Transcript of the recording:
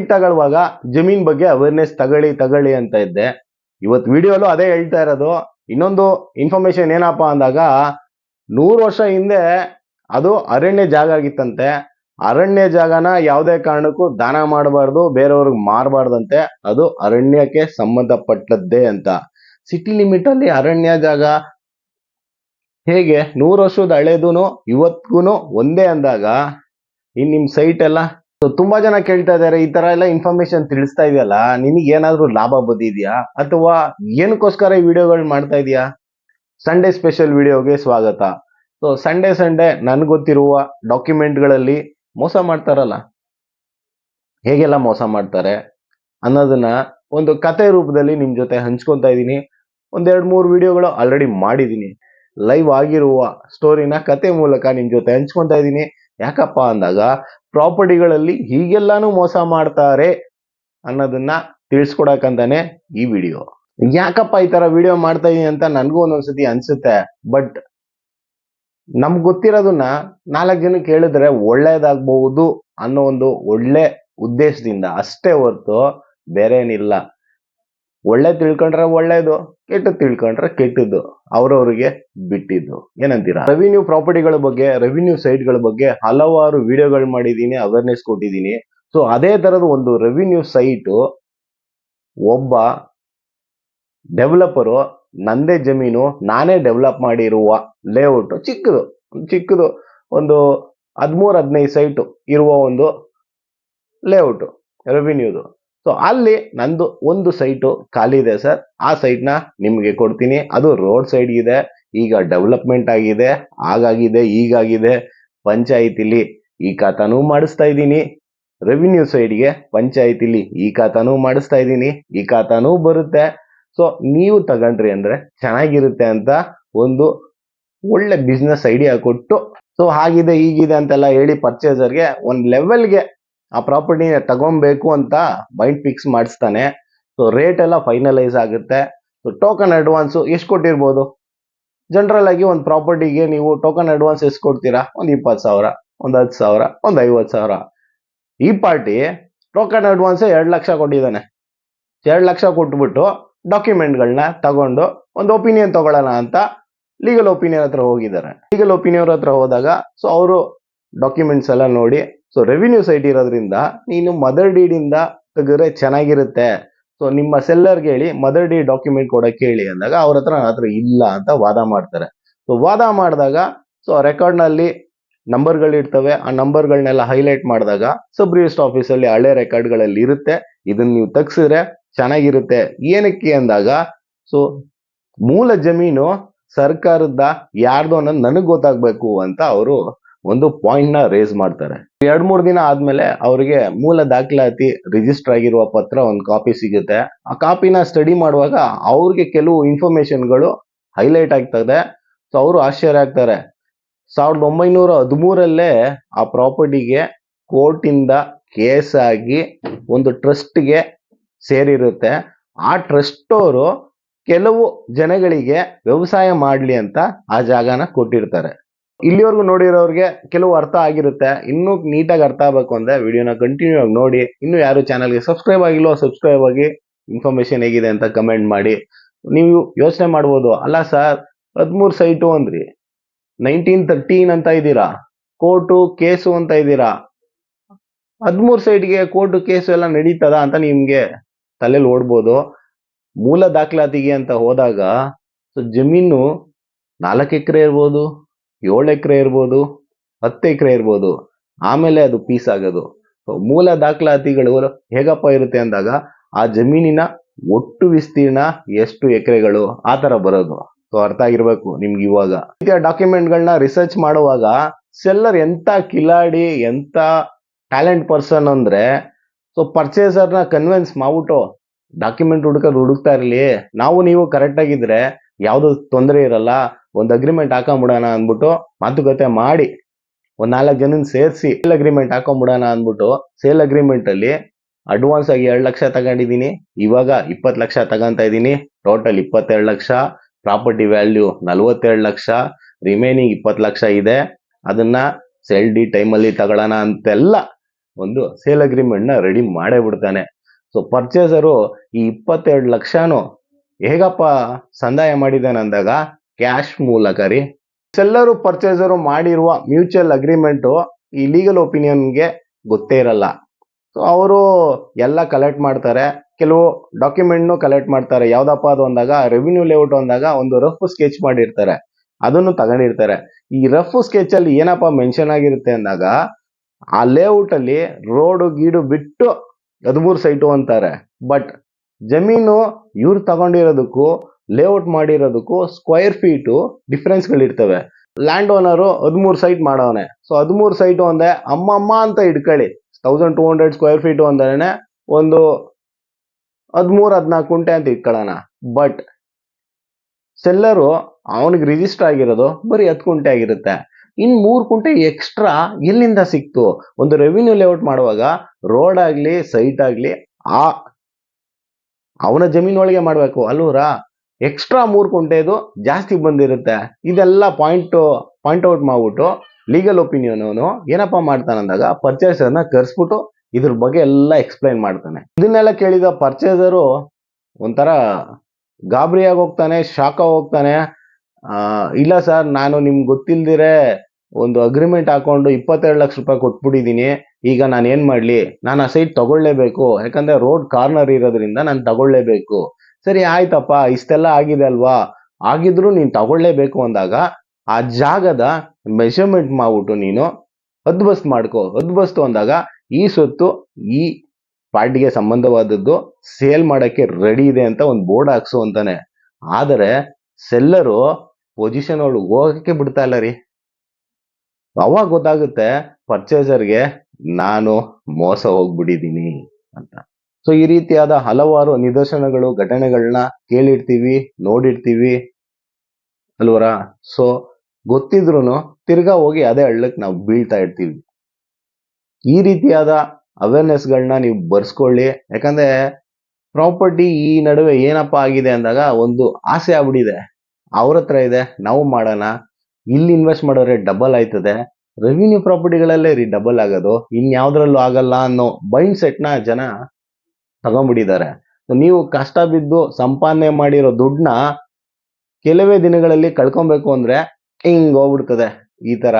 Site ತಗೊಳ್ಳುವಾಗ ಜಮೀನ್ ಬಗ್ಗೆ ಅವೇರ್ನೆಸ್ ತಗೊಳ್ಳಿ ತಗೊಳ್ಳಿ ಅಂತ ಇದ್ದೆ. ಇವತ್ತು ವಿಡಿಯೋಲು ಅದೇ ಹೇಳ್ತಾ ಇರೋದು. ಇನ್ನೊಂದು ಇನ್ಫಾರ್ಮೇಶನ್ ಏನಪ್ಪಾ ಅಂದಾಗ, ನೂರು ವರ್ಷ ಹಿಂದೆ ಅದು ಅರಣ್ಯ ಜಾಗ ಆಗಿತ್ತಂತೆ. ಅರಣ್ಯ ಜಾಗನ ಯಾವುದೇ ಕಾರಣಕ್ಕೂ ದಾನ ಮಾಡಬಾರ್ದು, ಬೇರೆಯವ್ರಿಗೆ ಮಾರಬಾರ್ದಂತೆ ಅದು ಅರಣ್ಯಕ್ಕೆ ಸಂಬಂಧಪಟ್ಟದ್ದೇ ಅಂತ. ಸಿಟಿ ಲಿಮಿಟ್ ಅಲ್ಲಿ ಅರಣ್ಯ ಜಾಗ ಹೇಗೆ? ನೂರು ವರ್ಷದ ಹಳೇದೂ ಇವತ್ಗೂ ಒಂದೇ ಅಂದಾಗ, ಇನ್ ನಿಮ್ ಸೈಟ್ ಎಲ್ಲ So, ತುಂಬಾ ಜನ ಕೇಳ್ತಾ ಇದಾರೆ ಈ ತರ ಎಲ್ಲ ಇನ್ಫಾರ್ಮೇಶನ್ ತಿಳಿಸ್ತಾ ಇದೆಯಲ್ಲ ನಿನಗೆ ಏನಾದ್ರೂ ಲಾಭ ಬಂದಿದ್ಯಾ? ಅಥವಾ ಏನಕ್ಕೋಸ್ಕರ ಈ ವಿಡಿಯೋಗಳು ಮಾಡ್ತಾ ಇದೀಯಾ? ಸಂಡೇ ಸ್ಪೆಷಲ್ ವಿಡಿಯೋಗೆ ಸ್ವಾಗತ. ಸೊ ಸಂಡೇ ಸಂಡೇ ಗೊತ್ತಿರುವ ಡಾಕ್ಯುಮೆಂಟ್ಗಳಲ್ಲಿ ಮೋಸ ಮಾಡ್ತಾರಲ್ಲ? ಹೇಗೆಲ್ಲ ಮೋಸ ಮಾಡ್ತಾರೆ? ಅನ್ನೋದನ್ನ ಒಂದು ಕತೆ ರೂಪದಲ್ಲಿ ನಿಮ್ ಜೊತೆ ಹಂಚ್ಕೊತಾ ಇದ್ದೀನಿ ಒಂದೆರಡು ಮೂರು ವಿಡಿಯೋಗಳು ಆಲ್ರೆಡಿ ಮಾಡಿದ್ದೀನಿ ಲೈವ್ ಆಗಿರುವ ಸ್ಟೋರಿನ ಕತೆ ಮೂಲಕ ನಿಮ್ ಜೊತೆ ಹಂಚ್ಕೊತಾ ಇದ್ದೀನಿ ಯಾಕಪ್ಪ ಅಂದಾಗ ಪ್ರಾಪರ್ಟಿಗಳಲ್ಲಿ ಹೀಗೆಲ್ಲಾನು ಮೋಸ ಮಾಡ್ತಾರೆ ಅನ್ನೋದನ್ನ ತಿಳಿಸ್ಕೊಡಕ್ಕಂತಾನೆ ಈ ವಿಡಿಯೋ. ಯಾಕಪ್ಪ ಈ ತರ ವಿಡಿಯೋ ಮಾಡ್ತಾ ಇದೀನಿ ಅಂತ ನನಗೂ ಒಂದೊಂದ್ಸತಿ ಅನ್ಸುತ್ತೆ, ಬಟ್ ನಮ್ಗೆ ಗೊತ್ತಿರೋದನ್ನ ನಾಲ್ಕು ಜನಕ್ಕೆ ಹೇಳಿದ್ರೆ ಒಳ್ಳೇದಾಗ್ಬಹುದು ಅನ್ನೋ ಒಂದು ಒಳ್ಳೆ ಉದ್ದೇಶದಿಂದ ಅಷ್ಟೇ ಹೊರತು ಬೇರೆ ಏನಿಲ್ಲ ಒಳ್ಳೆ ತಿಳ್ಕೊಂಡ್ರೆ ಒಳ್ಳೇದು, ಕೆಟ್ಟ ತಿಳ್ಕೊಂಡ್ರೆ ಕೆಟ್ಟದ್ದು. ಅವ್ರವ್ರಿಗೆ ಬಿಟ್ಟಿದ್ದು. ಏನಂತೀರಾ? ರೆವಿನ್ಯೂ ಪ್ರಾಪರ್ಟಿಗಳ ಬಗ್ಗೆ ರೆವಿನ್ಯೂ ಸೈಟ್ಗಳ ಬಗ್ಗೆ ಹಲವಾರು ವಿಡಿಯೋಗಳು ಮಾಡಿದ್ದೀನಿ ಅವೇರ್ನೆಸ್ ಕೊಟ್ಟಿದ್ದೀನಿ. ಸೊ ಅದೇ ತರದ ಒಂದು ರೆವಿನ್ಯೂ ಸೈಟ್ ಒಬ್ಬ ಡೆವಲಪರು ನಂದೇ ಜಮೀನು, ನಾನೇ ಡೆವಲಪ್ ಮಾಡಿರುವ ಲೇಔಟ್ ಚಿಕ್ಕದು ಚಿಕ್ಕದು. ಒಂದು ಹದಿಮೂರು ಹದಿನೈದು ಸೈಟು ಇರುವ ಒಂದು ಲೇಔಟು ರೆವಿನ್ಯೂದು ಸೊ ಅಲ್ಲಿ ನಂದು ಒಂದು ಸೈಟು ಖಾಲಿ ಇದೆ ಸರ್ ಆ ಸೈಟ್ನ ನಿಮಗೆ ಕೊಡ್ತೀನಿ. ಅದು ರೋಡ್ ಸೈಡ್ ಇದೆ. ಈಗ ಡೆವಲಪ್ಮೆಂಟ್ ಆಗಿದೆ. ಆಗಾಗಿದೆ ಈಗಾಗಿದೆ ಪಂಚಾಯಿತಿಲಿ ಈ ಖಾತಾನೂ ಮಾಡಿಸ್ತಾ ಇದ್ದೀನಿ. ರೆವಿನ್ಯೂ ಸೈಡ್ಗೆ ಪಂಚಾಯಿತಿಲಿ ಈ ಖಾತಾನೂ ಮಾಡಿಸ್ತಾ ಇದ್ದೀನಿ. ಈ ಖಾತಾನೂ ಬರುತ್ತೆ. ಸೊ ನೀವು ತಗೊಂಡ್ರಿ ಅಂದ್ರೆ ಚೆನ್ನಾಗಿರುತ್ತೆ ಅಂತ ಒಂದು ಒಳ್ಳೆ ಬಿಸ್ನೆಸ್ ಐಡಿಯಾ ಕೊಟ್ಟು ಸೊ ಹಾಗಿದೆ, ಹೀಗಿದೆ ಅಂತೆಲ್ಲ ಹೇಳಿ ಪರ್ಚೇಸರ್ಗೆ ಒಂದು ಲೆವೆಲ್ಗೆ ಆ ಪ್ರಾಪರ್ಟಿ ತಗೊಬೇಕು ಅಂತ ಬೈಂಡ್ ಫಿಕ್ಸ್ ಮಾಡಿಸ್ತಾನೆ. ಸೊ ರೇಟ್ ಎಲ್ಲ ಫೈನಲೈಸ್ ಆಗುತ್ತೆ. ಸೊ ಟೋಕನ್ ಅಡ್ವಾನ್ಸ್ ಎಷ್ಟು ಕೊಟ್ಟಿರ್ಬೋದು? ಜನರಲ್ ಆಗಿ ಒಂದು ಪ್ರಾಪರ್ಟಿಗೆ ನೀವು ಟೋಕನ್ ಅಡ್ವಾನ್ಸ್ ಎಷ್ಟು ಕೊಡ್ತೀರಾ? ಒಂದು ಇಪ್ಪತ್ತು ಸಾವಿರ, ಒಂದು ಹತ್ತು ಸಾವಿರ, ಒಂದು ಐವತ್ತು ಸಾವಿರ. ಈ ಪಾರ್ಟಿ ಟೋಕನ್ ಅಡ್ವಾನ್ಸ್ ಎರಡು ಲಕ್ಷ ಕೊಟ್ಟಿದ್ದಾನೆ. ಎರಡು ಲಕ್ಷ ಕೊಟ್ಬಿಟ್ಟು ಡಾಕ್ಯುಮೆಂಟ್ಗಳನ್ನ ತಗೊಂಡು ಒಂದು ಒಪಿನಿಯನ್ ತಗೊಳ್ಳೋಣ ಅಂತ ಲೀಗಲ್ ಒಪಿನಿಯನ್ ಹತ್ರ ಹೋಗಿದ್ದಾರೆ. ಲೀಗಲ್ ಒಪಿನಿಯನ್ ಹತ್ರ ಹೋದಾಗ ಸೊ ಅವರು ಡಾಕ್ಯುಮೆಂಟ್ಸ್ ಎಲ್ಲ ನೋಡಿ. ಸೊ ರೆವಿನ್ಯೂ ಸೈಟ್ ಇರೋದ್ರಿಂದ ನೀನು ಮದರ್ ಡೀಡಿಂದ ತೆಗೆದ್ರೆ ಚೆನ್ನಾಗಿರುತ್ತೆ. ಸೊ ನಿಮ್ಮ ಸೆಲ್ಲರ್ಗೆ ಹೇಳಿ ಮದರ್ ಡೀಡ್ ಡಾಕ್ಯುಮೆಂಟ್ ಕೊಡಕ್ಕೆ ಹೇಳಿ ಅಂದಾಗ ಅವ್ರ ಹತ್ರ ನನ್ನ ಹತ್ರ ಇಲ್ಲ ಅಂತ ವಾದ ಮಾಡ್ತಾರೆ. ಸೊ ವಾದ ಮಾಡಿದಾಗ ಸೊ ರೆಕಾರ್ಡ್ನಲ್ಲಿ ನಂಬರ್ಗಳಿರ್ತವೆ ಆ ನಂಬರ್ಗಳನ್ನೆಲ್ಲ ಹೈಲೈಟ್ ಮಾಡಿದಾಗ ಸಬ್ ರಿಜಿಸ್ಟರ್ ಆಫೀಸಲ್ಲಿ ಹಳೆ ರೆಕಾರ್ಡ್ಗಳಲ್ಲಿ ಇರುತ್ತೆ. ಇದನ್ನ ನೀವು ತೆಗ್ಸಿದ್ರೆ ಚೆನ್ನಾಗಿರುತ್ತೆ. ಏನಕ್ಕೆ ಅಂದಾಗ ಸೊ ಮೂಲ ಜಮೀನು ಸರ್ಕಾರದ ಯಾರ್ದು ಅನ್ನೋದು ನನಗೆ ಗೊತ್ತಾಗ್ಬೇಕು ಅಂತ ಅವರು ಒಂದು ಪಾಯಿಂಟ್ನ ರೇಸ್ ಮಾಡ್ತಾರೆ. ಎರಡ್ ಮೂರ್ ದಿನ ಆದ್ಮೇಲೆ ಅವರಿಗೆ ಮೂಲ ದಾಖಲಾತಿ ರಿಜಿಸ್ಟರ್ ಆಗಿರುವ ಪತ್ರ ಒಂದು ಕಾಪಿ ಸಿಗುತ್ತೆ. ಆ ಕಾಪಿನ ಸ್ಟಡಿ ಮಾಡುವಾಗ ಅವ್ರಿಗೆ ಕೆಲವು ಇನ್ಫಾರ್ಮೇಶನ್ಗಳು ಹೈಲೈಟ್ ಆಗ್ತದೆ. ಸೊ ಅವರು ಆಶ್ಚರ್ಯ ಆಗ್ತಾರೆ. ಸಾವಿರದ ಒಂಬೈನೂರ ಹದಿಮೂರಲ್ಲೇ ಆ ಪ್ರಾಪರ್ಟಿಗೆ ಕೋರ್ಟಿಂದ ಕೇಸ್ ಆಗಿ ಒಂದು ಟ್ರಸ್ಟ್ಗೆ ಸೇರಿರುತ್ತೆ. ಆ ಟ್ರಸ್ಟ್ ಅವರು ಕೆಲವು ಜನಗಳಿಗೆ ವ್ಯವಸಾಯ ಮಾಡಲಿ ಅಂತ ಆ ಜಾಗನ ಕೊಟ್ಟಿರ್ತಾರೆ. ಇಲ್ಲಿವರೆಗೂ ನೋಡಿರೋರಿಗೆ ಕೆಲವು ಅರ್ಥ ಆಗಿರುತ್ತೆ. ಇನ್ನೂ ನೀಟಾಗಿ ಅರ್ಥ ಆಗಬೇಕು ಅಂದ್ರೆ ವಿಡಿಯೋನ ಕಂಟಿನ್ಯೂ ಆಗಿ ನೋಡಿ. ಇನ್ನು ಯಾರು ಚಾನಲ್ಗೆ ಸಬ್ಸ್ಕ್ರೈಬ್ ಆಗಿಲ್ಲೋ ಸಬ್ಸ್ಕ್ರೈಬ್ ಆಗಿ ಇನ್ಫಾರ್ಮೇಶನ್ ಹೇಗಿದೆ ಅಂತ ಕಮೆಂಟ್ ಮಾಡಿ. ನೀವು ಯೋಚನೆ ಮಾಡ್ಬೋದು. ಅಲ್ಲ ಸರ್ ಹದಿಮೂರು ಸೈಟು ಅಂದ್ರಿ. ನೈನ್ಟೀನ್ ತರ್ಟೀನ್ ಅಂತ ಇದ್ದೀರಾ? ಕೋರ್ಟು ಕೇಸು ಅಂತ ಇದ್ದೀರಾ? ಹದಿಮೂರು ಸೈಟ್ಗೆ ಕೋರ್ಟು ಕೇಸು ಎಲ್ಲ ನಡೀತದ ಅಂತ ನಿಮ್ಗೆ ತಲೆಯಲ್ಲಿ ಓಡ್ಬೋದು. ಮೂಲ ದಾಖಲಾತಿಗೆ ಅಂತ ಹೋದಾಗ, ಸೊ ಜಮೀನು ನಾಲ್ಕು ಎಕರೆ ಇರ್ಬೋದು. ಏಳು ಎಕರೆ ಇರ್ಬೋದು, ಹತ್ತು ಎಕರೆ ಇರ್ಬೋದು, ಆಮೇಲೆ ಅದು ಪೀಸ್ ಆಗೋದು. ಮೂಲ ದಾಖಲಾತಿಗಳು ಹೇಗಪ್ಪ ಇರುತ್ತೆ ಅಂದಾಗ, ಆ ಜಮೀನಿನ ಒಟ್ಟು ವಿಸ್ತೀರ್ಣ ಎಷ್ಟು ಎಕರೆಗಳು, ಆ ಥರ ಬರೋದು. ಸೊ ಅರ್ಥ ಆಗಿರ್ಬೇಕು ನಿಮ್ಗೆ ಇವಾಗ. ಡಾಕ್ಯುಮೆಂಟ್ಗಳನ್ನ ರಿಸರ್ಚ್ ಮಾಡುವಾಗ ಸೆಲ್ಲರ್ ಎಂಥ ಕಿಲಾಡಿ, ಎಂಥ ಟ್ಯಾಲೆಂಟ್ ಪರ್ಸನ್ ಅಂದ್ರೆ ಸೊ ಪರ್ಚೇಸರ್ನ ಕನ್ವಿನ್ಸ್ ಮಾಡ್ಬಿಟ್ಟು ಡಾಕ್ಯುಮೆಂಟ್ ಹುಡುಕೋದು ಹುಡುಕ್ತಾ ಇರಲಿ, ನಾವು ನೀವು ಕರೆಕ್ಟ್ ಯಾವ್ದು ತೊಂದರೆ ಇರಲ್ಲ, ಒಂದು ಅಗ್ರಿಮೆಂಟ್ ಹಾಕೊಂಬಿಡೋಣ ಅಂದ್ಬಿಟ್ಟು ಮಾತುಕತೆ ಮಾಡಿ ಒಂದ್ ನಾಲ್ಕು ಜನ ಸೇರಿಸಿ ಸೇಲ್ ಅಗ್ರಿಮೆಂಟ್ ಹಾಕೊಂಬಿಡೋಣ ಅಂದ್ಬಿಟ್ಟು ಸೇಲ್ ಅಗ್ರಿಮೆಂಟ್ ಅಲ್ಲಿ ಅಡ್ವಾನ್ಸ್ ಆಗಿ ಎರಡು ಲಕ್ಷ ತಗೊಂಡಿದ್ದೀನಿ ಇವಾಗ ಇಪ್ಪತ್ತು ಲಕ್ಷ ತಗೊಂತ ಇದ್ದೀನಿ ಟೋಟಲ್ ಇಪ್ಪತ್ತೆರಡು ಲಕ್ಷ ಪ್ರಾಪರ್ಟಿ ವ್ಯಾಲ್ಯೂ ನಲ್ವತ್ತೆರಡು ಲಕ್ಷ ರಿಮೈನಿಂಗ್ ಇಪ್ಪತ್ತು ಲಕ್ಷ ಇದೆ. ಅದನ್ನ ಸೆಲ್ ಡಿ ಟೈಮಲ್ಲಿ ತಗೊಳ್ಳೋಣ ಅಂತೆಲ್ಲ ಒಂದು ಸೇಲ್ ಅಗ್ರಿಮೆಂಟ್ನ ರೆಡಿ ಮಾಡೇ ಬಿಡ್ತಾನೆ. ಸೊ ಪರ್ಚೇಸರು ಈ ಇಪ್ಪತ್ತೆರಡು ಲಕ್ಷನು ಹೇಗಪ್ಪ ಸಂದಾಯ ಮಾಡಿದ್ದಾನೆ ಅಂದಾಗ ಕ್ಯಾಶ್ ಮೂಲಕ ರೀ. ಸೆಲ್ಲರು ಪರ್ಚೇಸರು ಮಾಡಿರುವ ಮ್ಯೂಚುವಲ್ ಅಗ್ರಿಮೆಂಟು ಈ ಲೀಗಲ್ ಒಪಿನಿಯನ್ಗೆ ಗೊತ್ತೇ ಇರಲ್ಲ. ಸೊ, ಅವರು ಎಲ್ಲ ಕಲೆಕ್ಟ್ ಮಾಡ್ತಾರೆ. ಕೆಲವು ಡಾಕ್ಯುಮೆಂಟ್ನು ಕಲೆಕ್ಟ್ ಮಾಡ್ತಾರೆ. ಯಾವ್ದಪ್ಪ ಅದು ಅಂದಾಗ ರೆವಿನ್ಯೂ ಲೇಔಟ್ ಅಂದಾಗ ಒಂದು ರಫ್ ಸ್ಕೆಚ್ ಮಾಡಿರ್ತಾರೆ. ಅದನ್ನು ತಗೊಂಡಿರ್ತಾರೆ. ಈ ರಫ್ ಸ್ಕೆಚ್ ಅಲ್ಲಿ ಏನಪ್ಪ ಮೆನ್ಷನ್ ಆಗಿರುತ್ತೆ ಅಂದಾಗ ಆ ಲೇಔಟ್ ಅಲ್ಲಿ ರೋಡು ಗೀಡು ಬಿಟ್ಟು ಹದಿಮೂರು ಸೈಟು ಅಂತಾರೆ. ಬಟ್ ಜಮೀನು ಇವ್ರು ತಗೊಂಡಿರೋದಕ್ಕೂ ಲೇಔಟ್ ಮಾಡಿರೋದಕ್ಕೂ ಸ್ಕ್ವೈರ್ ಫೀಟು ಡಿಫ್ರೆನ್ಸ್ಗಳಿರ್ತವೆ ಲ್ಯಾಂಡ್ ಓನರು ಹದಿಮೂರು ಸೈಟ್ ಮಾಡವನೆ. ಸೊ ಹದಿಮೂರು ಸೈಟು ಅಮ್ಮ ಅಮ್ಮಮ್ಮ ಅಂತ ಇಟ್ಕೊಳ್ಳಿ. Thousand two hundred square feet ಅಂದ್ರೆ ಒಂದು ಹದಿಮೂರು ಹದಿನಾಲ್ಕು ಕುಂಟೆ ಅಂತ ಇಟ್ಕೊಳ್ಳೋಣ. ಬಟ್ ಸೆಲ್ಲರು ಅವನಿಗೆ ರಿಜಿಸ್ಟರ್ ಆಗಿರೋದು ಬರೀ ಹತ್ತು ಕುಂಟೆ ಆಗಿರುತ್ತೆ. ಇನ್ ಮೂರು ಕುಂಟೆ ಎಕ್ಸ್ಟ್ರಾ ಎಲ್ಲಿಂದ ಸಿಕ್ತು. ಒಂದು ರೆವಿನ್ಯೂ ಲೇಔಟ್ ಮಾಡುವಾಗ ರೋಡ್ ಆಗಲಿ ಸೈಟ್ ಆಗಲಿ, ಆ ಅವನ ಜಮೀನೊಳಗೆ ಮಾಡಬೇಕು. ಅಲ್ಲೂರ ಎಕ್ಸ್ಟ್ರಾ ಮೂರು ಕುಂಟೆದು ಜಾಸ್ತಿ ಬಂದಿರುತ್ತೆ. ಇದೆಲ್ಲ ಪಾಯಿಂಟ್ ಪಾಯಿಂಟ್ ಔಟ್ ಮಾಡ್ಬಿಟ್ಟು ಲೀಗಲ್ ಒಪಿನಿಯನ್ ಅವನು ಏನಪ್ಪ ಮಾಡ್ತಾನಂದಾಗ ಪರ್ಚೇಸರ್ನ ಕರೆಸ್ಬಿಟ್ಟು ಇದ್ರ ಬಗ್ಗೆ ಎಲ್ಲ ಎಕ್ಸ್ಪ್ಲೈನ್ ಮಾಡ್ತಾನೆ. ಇದನ್ನೆಲ್ಲ ಕೇಳಿದ ಪರ್ಚೇಸರು ಒಂಥರ ಗಾಬರಿಯಾಗಿ ಹೋಗ್ತಾನೆ ಶಾಕ್ ಹೋಗ್ತಾನೆ. ಇಲ್ಲ ಸರ್ ನಾನು ನಿಮ್ಗೆ ಗೊತ್ತಿಲ್ದಿರೇ ಒಂದು ಅಗ್ರಿಮೆಂಟ್ ಹಾಕೊಂಡು ಇಪ್ಪತ್ತೆರಡು ಲಕ್ಷ ರೂಪಾಯಿ ಕೊಟ್ಬಿಟ್ಟಿದ್ದೀನಿ ಈಗ ನಾನು ಏನ್ ಮಾಡ್ಲಿ? ನಾನು ಆ ಸೈಟ್ ತಗೊಳ್ಳೇಬೇಕು. ಯಾಕಂದ್ರೆ ರೋಡ್ ಕಾರ್ನರ್ ಇರೋದ್ರಿಂದ ನಾನು ತಗೊಳ್ಳೇಬೇಕು. ಸರಿ, ಆಯ್ತಪ್ಪ, ಇಷ್ಟೆಲ್ಲ ಆಗಿದೆ ಅಲ್ವಾ? ಆಗಿದ್ರು ನೀನು ತಗೊಳ್ಳೇಬೇಕು ಅಂದಾಗ ಆ ಜಾಗದ ಮೆಷರ್ಮೆಂಟ್ ಮಾಡ್ಬಿಟ್ಟು ನೀನು ಹದ್ಬಸ್ತ್ ಮಾಡ್ಕೋ. ಹದ್ಬಸ್ತು ಅಂದಾಗ ಈ ಸೊತ್ತು ಈ ಪಾರ್ಟಿಗೆ ಸಂಬಂಧವಾದದ್ದು ಸೇಲ್ ಮಾಡಕ್ಕೆ ರೆಡಿ ಇದೆ ಅಂತ ಒಂದು ಬೋರ್ಡ್ ಹಾಕ್ಸು ಅಂತಾನೆ. ಆದರೆ ಸೆಲ್ಲರು ಪೊಸಿಷನ್ ಒಳಗೆ ಹೋಗಕ್ಕೆ ಬಿಡ್ತಾ ಇಲ್ಲ ರೀ. ಅವಾಗ ಗೊತ್ತಾಗುತ್ತೆ ಪರ್ಚೇಸರ್ಗೆ ನಾನು ಮೋಸ ಹೋಗ್ಬಿಟ್ಟಿದ್ದೀನಿ ಅಂತ. ಸೊ ಈ ರೀತಿಯಾದ ಹಲವಾರು ನಿದರ್ಶನಗಳು ಘಟನೆಗಳನ್ನ ಕೇಳಿರ್ತೀವಿ, ನೋಡಿರ್ತೀವಿ ಅಲ್ವರ? ಸೊ ಗೊತ್ತಿದ್ರು ತಿರ್ಗಾ ಹೋಗಿ ಅದೇ ಹಳ್ಳಕ್ಕೆ ನಾವು ಬೀಳ್ತಾ ಇರ್ತೀವಿ. ಈ ರೀತಿಯಾದ ಅವೇರ್ನೆಸ್ಗಳನ್ನ ನೀವು ಬರ್ಸ್ಕೊಳ್ಳಿ. ಯಾಕಂದ್ರೆ ಪ್ರಾಪರ್ಟಿ ಈ ನಡುವೆ ಏನಪ್ಪ ಆಗಿದೆ ಅಂದಾಗ ಒಂದು ಆಸೆ ಆಗ್ಬಿಟ್ಟಿದೆ. ಅವ್ರ ಹತ್ರ ಇದೆ, ನಾವು ಮಾಡೋಣ. ಇಲ್ಲಿ ಇನ್ವೆಸ್ಟ್ ಮಾಡಿದ್ರೆ ಡಬಲ್ ಆಯ್ತದೆ. ರೆವಿನ್ಯೂ ಪ್ರಾಪರ್ಟಿಗಳಲ್ಲೇ ರೀ ಡಬಲ್ ಆಗೋದು. ಇನ್ಯಾವ್ದ್ರಲ್ಲೂ ಆಗಲ್ಲ ಅನ್ನೋ ಮೈಂಡ್ ಸೆಟ್ನ ಜನ ತಗೊಂಡ್ಬಿಟ್ಟಿದ್ದಾರೆ. ನೀವು ಕಷ್ಟ ಬಿದ್ದು ಸಂಪಾದನೆ ಮಾಡಿರೋ ದುಡ್ಡನ್ನ ಕೆಲವೇ ದಿನಗಳಲ್ಲಿ ಕಳ್ಕೊಬೇಕು ಅಂದ್ರೆ ಹಿಂಗ್ ಹೋಗ್ಬಿಡ್ತದೆ ಈ ತರ.